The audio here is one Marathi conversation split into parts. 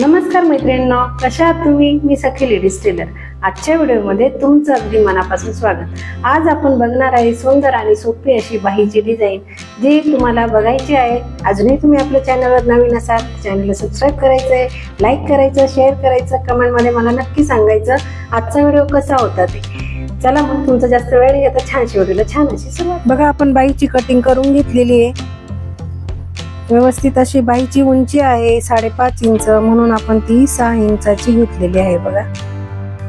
नमस्कार मैत्रिणींनो कशा आहात तुम्ही? मी सखी लेडीज टेलर आजच्या व्हिडिओमध्ये तुमचं अगदी मनापासून स्वागत. आज आपण बघणार आहे सुंदर आणि सोपी अशी बाहीची डिझाईन जी तुम्हाला बघायची आहे. अजूनही तुम्ही आपल्या चॅनलवर नवीन असाल चॅनलला सबस्क्राईब करायचं आहे लाईक करायचं शेअर करायचं कमेंटमध्ये मला नक्की सांगायचं आजचा व्हिडिओ कसा होता ते. चला मग तुमचा जास्त वेळ नाही छान छानशी व्हिडिओला छान अशी सुरुवात. बघा आपण बाईची कटिंग करून घेतलेली आहे. व्यवस्थित अशी बाईची उंची आहे साडेपाच इंच. म्हणून आपण ती सहा इंचाची घेतलेली आहे बघा.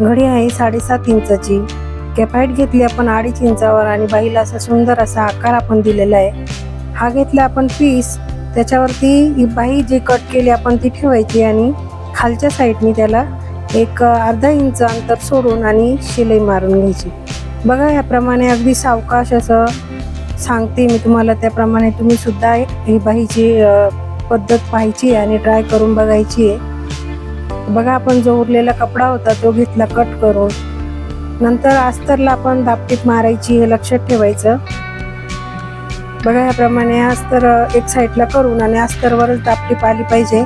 घडी आहे साडेसात इंचाची. कॅपॅट घेतली आपण अडीच इंचावर आणि बाईला असा सुंदर असा आकार आपण दिलेला आहे. हा घेतला आपण पीस त्याच्यावरती ही बाई जी कट केली आपण ती ठेवायची आणि खालच्या साईडनी त्याला एक अर्धा इंच अंतर सोडून आणि शिलाई मारून घ्यायची. बघा याप्रमाणे अगदी सावकाश असं सांगते मी तुम्हाला त्याप्रमाणे. तुम्ही सुद्धा ही बाईची पद्धत पाहायची आहे आणि ट्राय करून बघायची आहे. बघा आपण जो उरलेला कपडा होता तो घेतला कट करून. नंतर अस्तरला आपण दापटीत मारायची हे लक्षात ठेवायचं. बघा याप्रमाणे अस्तर एक साईडला करून आणि अस्तरवरच दापटीप आली पाहिजे.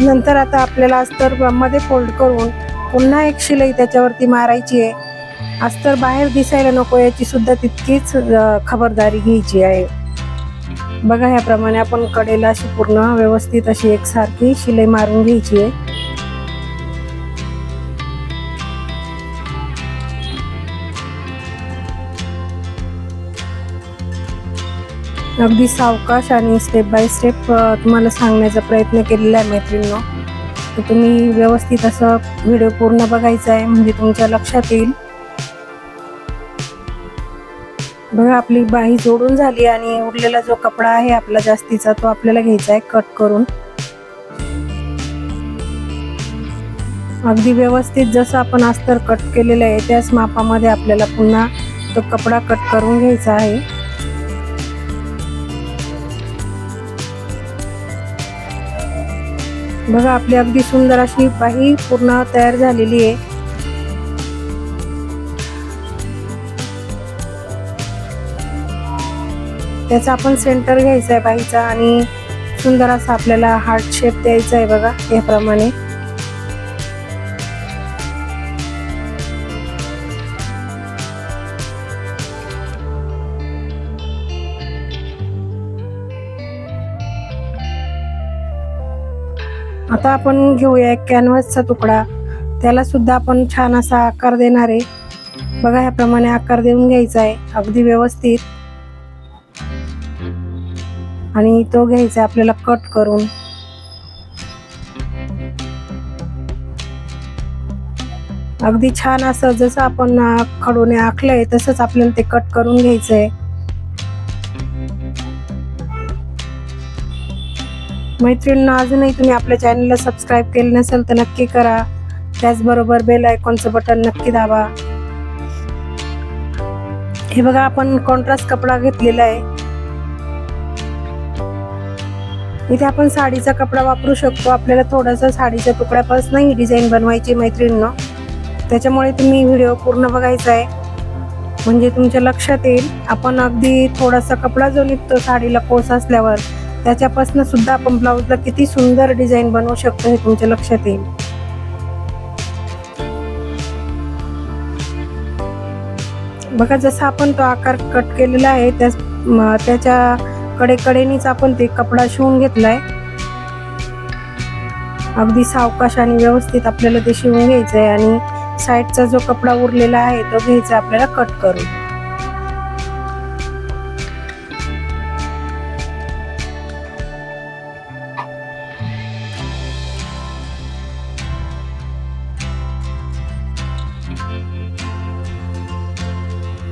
नंतर आता आपल्याला अस्तरमध्ये फोल्ड करून पुन्हा एक शिलाई त्याच्यावरती मारायची आहे. अस्तर बाहेर दिसायला नको याची सुद्धा तितकीच खबरदारी घ्यायची आहे. बघा ह्याप्रमाणे आपण कडेला अशी पूर्ण व्यवस्थित अशी एकसारखी शिलाई मारून घ्यायची आहे. अगदी सावकाश आणि स्टेप बाय स्टेप तुम्हाला सांगण्याचा प्रयत्न केलेला आहे मैत्रिणींनो. तर तुम्ही व्यवस्थित असं व्हिडिओ पूर्ण बघायचा आहे म्हणजे तुमच्या लक्षात येईल. बघा आपली बाही जोडून झाली आणि उरलेला जो कपडा आहे आपला जास्तीचा तो आपल्याला घ्यायचा आहे कट करून. अगदी व्यवस्थित जसं आपण अस्तर कट केलेलं आहे त्याच मापामध्ये आपल्याला पुन्हा तो कपडा कट करून घ्यायचा आहे. बघा आपली अगदी सुंदर अशी बाही पूर्ण तयार झालेली आहे. त्याचा आपण सेंटर घ्यायचा आहे बाईचा आणि सुंदर असा आपल्याला हार्ट शेप द्यायचा आहे बघा याप्रमाणे. आता आपण घेऊया एक कॅनव्हासचा तुकडा. त्याला सुद्धा आपण छान असा आकार देणार आहे. बघा ह्याप्रमाणे आकार देऊन घ्यायचा आहे. अगदी व्यवस्थित. आणि तो घ्यायचा आहे आपल्याला कट करून. अगदी छान असं जसं आपण खडूने आखलंय तसंच आपल्याला ते कट करून घ्यायचं मैत्रिणींना अजूनही तुम्ही आपल्या चॅनलला सबस्क्राईब केलं नसेल तर नक्की करा. त्याचबरोबर बेल आयकॉनचं बटन नक्की दाबा. हे बघा आपण कॉन्ट्रास्ट कपडा घेतलेला आहे. इथे आपण साडीचा कपडा वापरू शकतो. आपल्याला थोडासा साडीच्या तुकड्यापासून ही डिझाईन बनवायची मैत्रिणींना. त्याच्यामुळे तुम्ही व्हिडिओ पूर्ण बघायचा आहे. म्हणजे तुमच्या लक्षात येईल आपण अगदी थोडासा कपडा जो निघतो साडीला कोस असल्यावर त्याच्यापासून सुद्धा आपण ब्लाऊजला किती सुंदर डिझाईन बनवू शकतो हे तुमच्या लक्षात येईल. बघा जसा आपण तो आकार कट केलेला आहे त्याच त्याच्या कडे कडेनीच आपण ते कपडा शिवून घेतलाय. अगदी सावकाश आणि व्यवस्थित आपल्याला ते शिवून घ्यायचंय आणि साईडचा जो कपडा उरलेला आहे तो घ्यायचा आपल्याला कट करून.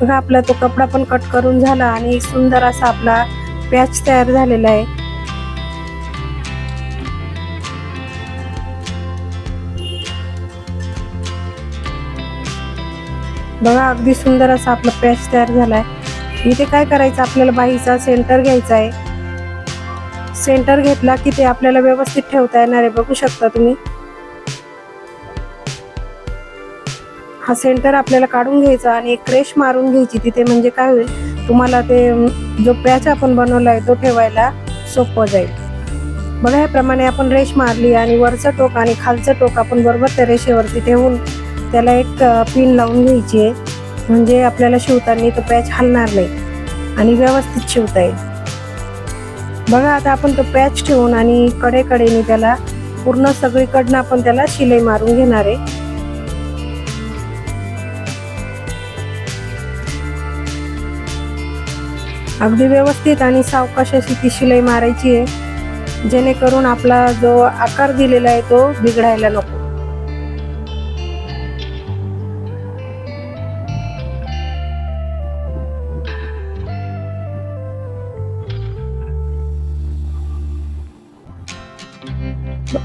बघा आपला तो कपडा पण कट करून झाला आणि सुंदर असा आपला पॅच तयार झालेला आहे. बघा अगदी सुंदर असा आपला पॅच तयार झालाय. इथे काय करायचं? आपल्याला बाईचा सेंटर घ्यायचा आहे. सेंटर घेतला की ते आपल्याला व्यवस्थित ठेवता येणार आहे. बघू शकता तुम्ही? हा सेंटर आपल्याला काढून घ्यायचा आणि एक क्रेश मारून घ्यायची. तिथे म्हणजे काय होईल? तुम्हाला ते जो पॅच आपण बनवला आहे तो ठेवायला सोपं जाईल. बघा याप्रमाणे आपण रेश मारली आणि वरचं टोक आणि खालचं टोक आपण बरोबर त्या रेषेवरती ठेवून त्याला एक पिन लावून घ्यायची आहे. म्हणजे आपल्याला शिवताना तो पॅच हलणार नाही आणि व्यवस्थित शिवता येईल. बघा आता आपण तो पॅच ठेवून आणि कडेकडेने त्याला पूर्ण सगळीकडनं आपण त्याला शिलाई मारून घेणार आहे. अगदी व्यवस्थित आणि सावकाश अशी ती शिलाई मारायची आहे. जेणेकरून आपला जो आकार दिलेला आहे तो बिघडायला नको.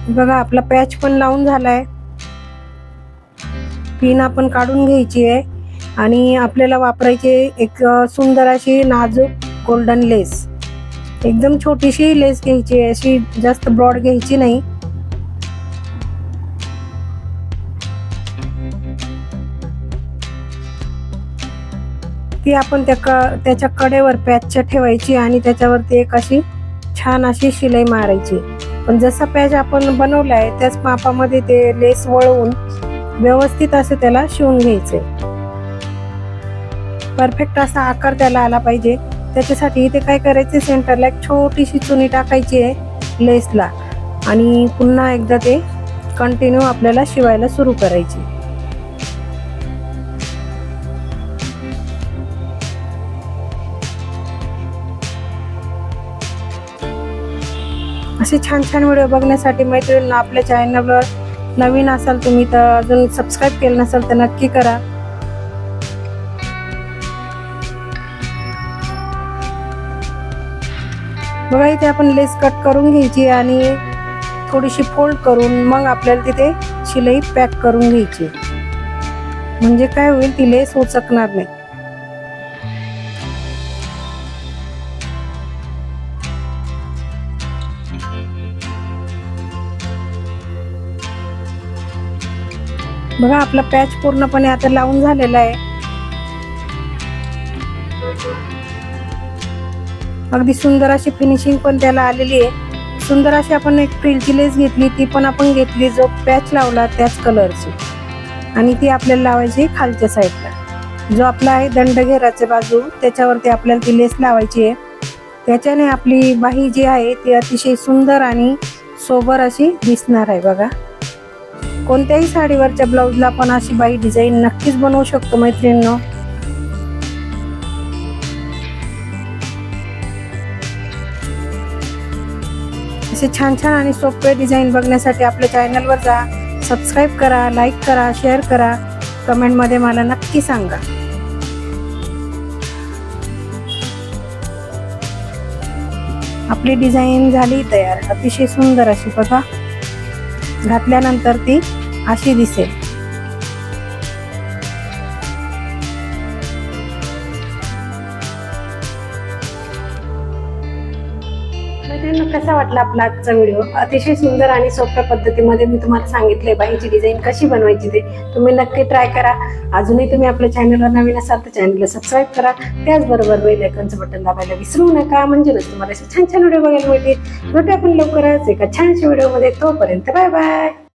बघा आपला पॅच पण लावून झालाय. पिन आपण काढून घ्यायची आहे. आणि आपल्याला वापरायची एक सुंदर अशी नाजूक गोल्डन लेस एकदम छोटीशी लेस घ्यायची अशी जास्त ब्रॉड घ्यायची नाही. ती आपण त्या क त्याच्या कडेवर पॅचच्या ठेवायची आणि त्याच्यावरती एक अशी छान अशी शिलाई मारायची. पण जसा पॅच आपण बनवलाय त्याच मापामध्ये ते लेस वळवून व्यवस्थित असं त्याला शिवून घ्यायचे परफेक्ट असा आकार त्याला आला पाहिजे. त्याच्यासाठी इथे काय करायचे सेंटरला एक छोटीशी चुनी टाकायची आहे लेसला आणि पुन्हा एकदा ते कंटिन्यू आपल्याला शिवायला सुरू करायची. असे छान छान व्हिडिओ बघण्यासाठी मैत्रिणींना आपल्या चॅनलवर नवीन असाल तुम्ही तर अजून सबस्क्राईब केलं नसाल तर नक्की करा. बघा इथे आपण लेस कट करून घ्यायची आणि थोडीशी फोल्ड करून मग आपल्याला तिथे शिलाई पॅक करून घ्यायची. म्हणजे काय होईल ती लेस उचकणार नाही. बघा आपला पॅच पूर्णपणे आता लावून झालेला आहे. अगदी सुंदर अशी फिनिशिंग पण त्याला आलेली आहे. सुंदर अशी आपण एक फ्रिलची लेस घेतली ती पण आपण घेतली जो पॅच लावला त्याच कलरची आणि ती आपल्याला लावायची खालच्या साईडला जो आपला आहे दंडघेराच्या बाजू त्याच्यावरती आपल्याला ती लेस लावायची आहे. त्याच्याने आपली बाही जी आहे ती अतिशय सुंदर आणि सोबर अशी दिसणार आहे बघा. कोणत्याही साडीवरच्या ब्लाऊजला आपण अशी बाई डिझाईन नक्कीच बनवू शकतो मैत्रिणींनो. असे छान छान आणि सोपे डिझाईन बघण्यासाठी आपल्या चॅनलवर जा. सबस्क्राईब करा लाईक करा शेअर करा. कमेंटमध्ये मला नक्की सांगा. आपली डिझाईन झाली तयार. अतिशय सुंदर अशी बघा. घातल्यानंतर ती अशी दिसेल. कसा वाटला आपला आजचा व्हिडिओ अतिशय सुंदर आणि सोप्या पद्धतीमध्ये मी तुम्हाला सांगितले बाईची डिझाईन कशी बनवायची ते. तुम्ही नक्की ट्राय करा. अजूनही तुम्ही आपल्या चॅनलवर नवीन असाल तर चॅनलला सबस्क्राईब करा. त्याचबरोबर बेल आयकॉनचं बटन दाबायला विसरू नका. म्हणजे तुम्हाला असे छान छान व्हिडिओ बघायला मिळतील. भेटू आपण लवकरच एका छानशा व्हिडिओमध्ये तोपर्यंत बाय बाय